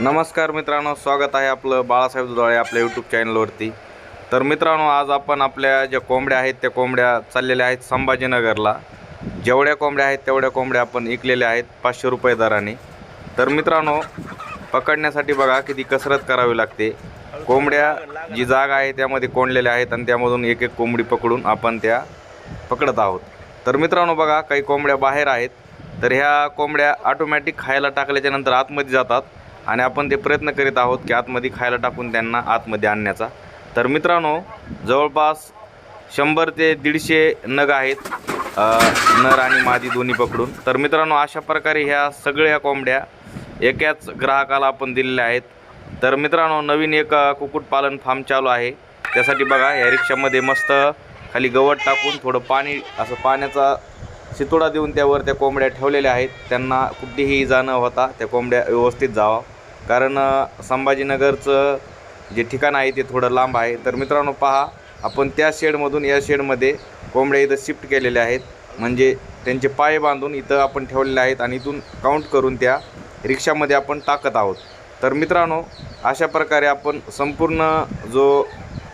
नमस्कार मित्रांनो स्वागत आहे आपलं बाळासाहेब दुधाळे आपल्या यूट्यूब चॅनलवरती तर मित्रांनो आज आपण आपल्या ज्या कोंबड्या आहेत त्या कोंबड्या चाललेल्या आहेत संभाजीनगरला. जेवढ्या कोंबड्या आहेत तेवढ्या कोंबड्या आपण विकलेल्या आहेत पाचशे रुपये दराने. तर मित्रांनो पकडण्यासाठी बघा किती कसरत करावी लागते. कोंबड्या जी जागा आहे त्यामध्ये कोंडलेल्या आहेत आणि त्यामधून एक एक कोंबडी पकडून आपण त्या पकडत आहोत. तर मित्रांनो बघा काही कोंबड्या बाहेर आहेत. तर ह्या कोंबड्या ऑटोमॅटिक खायला टाकल्याच्यानंतर आतमध्ये जातात. आणि आपण ते प्रयत्न करीत आहोत की आतमध्ये खायला टाकून त्यांना आतमध्ये आणण्याचा. तर मित्रांनो जवळपास शंभर ते दीडशे नग आहेत नर आणि मादी दोन्ही पकडून. तर मित्रांनो अशा प्रकारे ह्या सगळ्या कोंबड्या एकाच ग्राहकाला आपण दिलेल्या आहेत. तर मित्रांनो नवीन एक कुक्कुटपालन फार्म चालू आहे. त्यासाठी बघा ह्या रिक्षामध्ये मस्त खाली गवत टाकून थोडं पाणी असं पाण्याचा शितोडा देऊन त्यावर त्या कोंबड्या ठेवलेल्या आहेत. त्यांना कुठेही जाणं होता त्या कोंबड्या व्यवस्थित जावा. कारण संभाजीनगरचं जे ठिकाण आहे ते थोडं लांब आहे. तर मित्रांनो पहा आपण त्या शेडमधून या शेडमध्ये कोंबड्या इथं शिफ्ट केलेल्या आहेत. म्हणजे त्यांचे पाय बांधून इथं आपण ठेवलेले आहेत आणि इथून काउंट करून त्या रिक्षामध्ये आपण टाकत आहोत. तर मित्रांनो अशा प्रकारे आपण संपूर्ण जो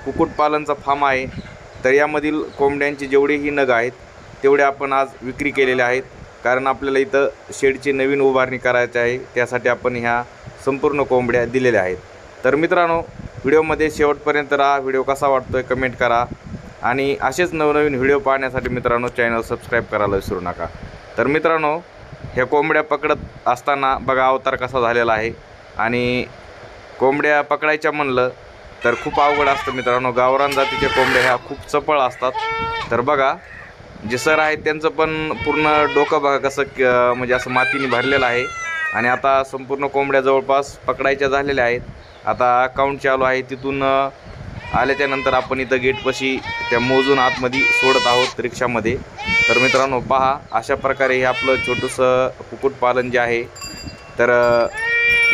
कुक्कुटपालनचा फार्म आहे तर यामधील कोंबड्यांचे जेवढेही नग आहेत तेवढे आपण आज विक्री केलेले आहेत. कारण आपल्याला इथं शेडची नवीन उभारणी करायची आहे त्यासाठी आपण ह्या संपूर्ण कोंबड्या दिलेल्या आहेत. तर मित्रांनो व्हिडिओमध्ये शेवटपर्यंत राहा. व्हिडिओ कसा वाटतो आहे कमेंट करा. आणि असेच नवनवीन व्हिडिओ पाहण्यासाठी मित्रांनो चॅनल सबस्क्राईब करायला विसरू नका. तर मित्रांनो ह्या कोंबड्या पकडत असताना बघा अवतार कसा झालेला आहे. आणि कोंबड्या पकडायच्या म्हणलं तर खूप अवघड असतं मित्रांनो. गावरान जातीच्या कोंबड्या ह्या खूप चपळ असतात. तर बघा जे सर आहेत त्यांचं पण पूर्ण डोकं बघा कसं म्हणजे असं मातीने भरलेलं आहे. आणि आता संपूर्ण कोंबड्या जवळपास पकडायच्या झालेल्या आहेत. आता काउंट चालू आहे तिथून आल्याच्यानंतर आपण इथं गेटपाशी त्या मोजून आतमध्ये सोडत आहोत रिक्षामध्ये. तर मित्रांनो पहा अशा प्रकारे हे आपलं छोटंसं कुक्कुटपालन जे आहे तर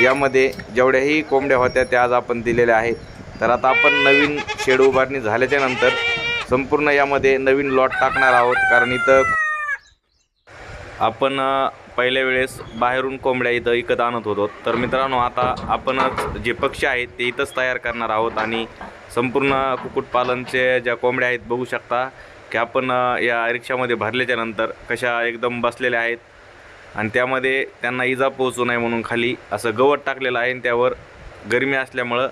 यामध्ये जेवढ्याही कोंबड्या होत्या त्या आज आपण दिलेल्या आहेत. तर आता आपण नवीन शेड उभारणी झाल्याच्यानंतर संपूर्ण यामध्ये नवीन लॉट टाकणार आहोत कारण इथं आपण पहिल्या वेळेस बाहेरून कोंबड्या इथं इकत आणत होतो. तर मित्रांनो आता आपणच जे पक्षी आहेत ते इथंच तयार करणार आहोत आणि संपूर्ण कुक्कुटपालनचे ज्या कोंबड्या आहेत बघू शकता की आपण या रिक्षामध्ये भरल्याच्या नंतर कशा एकदम बसलेल्या आहेत आणि त्यामध्ये त्यांना इजा पोहोचू नये म्हणून खाली असं गवत टाकलेलं आहे आणि त्यावर गरमी असल्यामुळं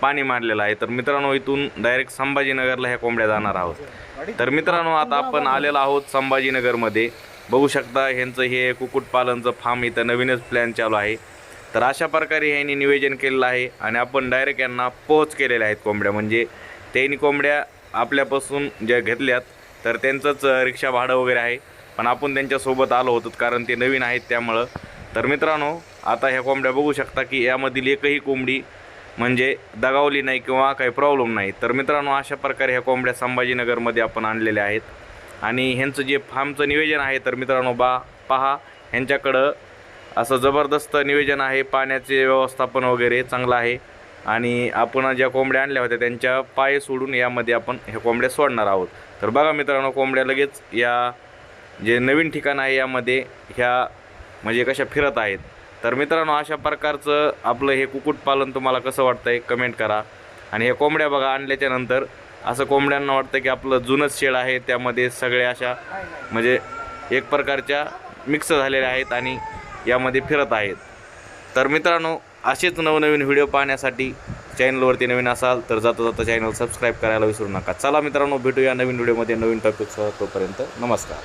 पाणी मारलेलं आहे. तर मित्रांनो इथून डायरेक्ट संभाजीनगरला ह्या कोंबड्या जाणार आहोत. तर मित्रांनो आता आपण आलेलो आहोत संभाजीनगरमध्ये. बघू शकता ह्यांचं हे कुक्कुटपालनचं फार्म इथं नवीनच प्लॅन चालू आहे. तर अशा प्रकारे ह्यांनी नियोजन केलेलं आहे आणि आपण डायरेक्ट यांना पोच केलेल्या आहेत कोंबड्या. म्हणजे त्यांनी कोंबड्या आपल्यापासून ज्या घेतल्यात तर त्यांचंच रिक्षा भाडं वगैरे आहे. पण आपण त्यांच्यासोबत आलो होतो कारण ते नवीन आहेत त्यामुळं. तर मित्रांनो आता ह्या कोंबड्या बघू शकता की यामधील एकही कोंबडी म्हणजे दगावली नाही किंवा काही प्रॉब्लेम नाही. तर मित्रांनो अशा प्रकारे ह्या कोंबड्या संभाजीनगरमध्ये आपण आणलेल्या आहेत. आणि ह्यांचं जे फार्मचं नियोजन आहे तर मित्रांनो बा पहा ह्यांच्याकडं असं जबरदस्त नियोजन आहे पाण्याचे व्यवस्थापन वगैरे चांगलं आहे. आणि आपण ज्या कोंबड्या आणल्या होत्या त्यांच्या पाय सोडून यामध्ये आपण ह्या कोंबड्या सोडणार आहोत. तर बघा मित्रांनो कोंबड्या लगेच या जे नवीन ठिकाण आहे यामध्ये ह्या म्हणजे कशा फिरत आहेत. तर मित्रांनो अशा प्रकारचं आपलं हे कुक्कुटपालन तुम्हाला कसं वाटतं आहे कमेंट करा. आणि हे कोंबड्या बघा आणल्याच्यानंतर असं कोंबड्यांना वाटतं की आपलं जुनंच शेड आहे त्यामध्ये सगळ्या अशा म्हणजे एक प्रकारच्या मिक्स झालेल्या आहेत आणि यामध्ये फिरत आहेत. तर मित्रांनो असेच नवनवीन व्हिडिओ पाहण्यासाठी चॅनलवरती नवीन असाल तर जाता जाता चॅनल सबस्क्राईब करायला विसरू नका. चला मित्रांनो भेटूया नवीन व्हिडिओमध्ये नवीन टॉपिकसह तोपर्यंत नमस्कार.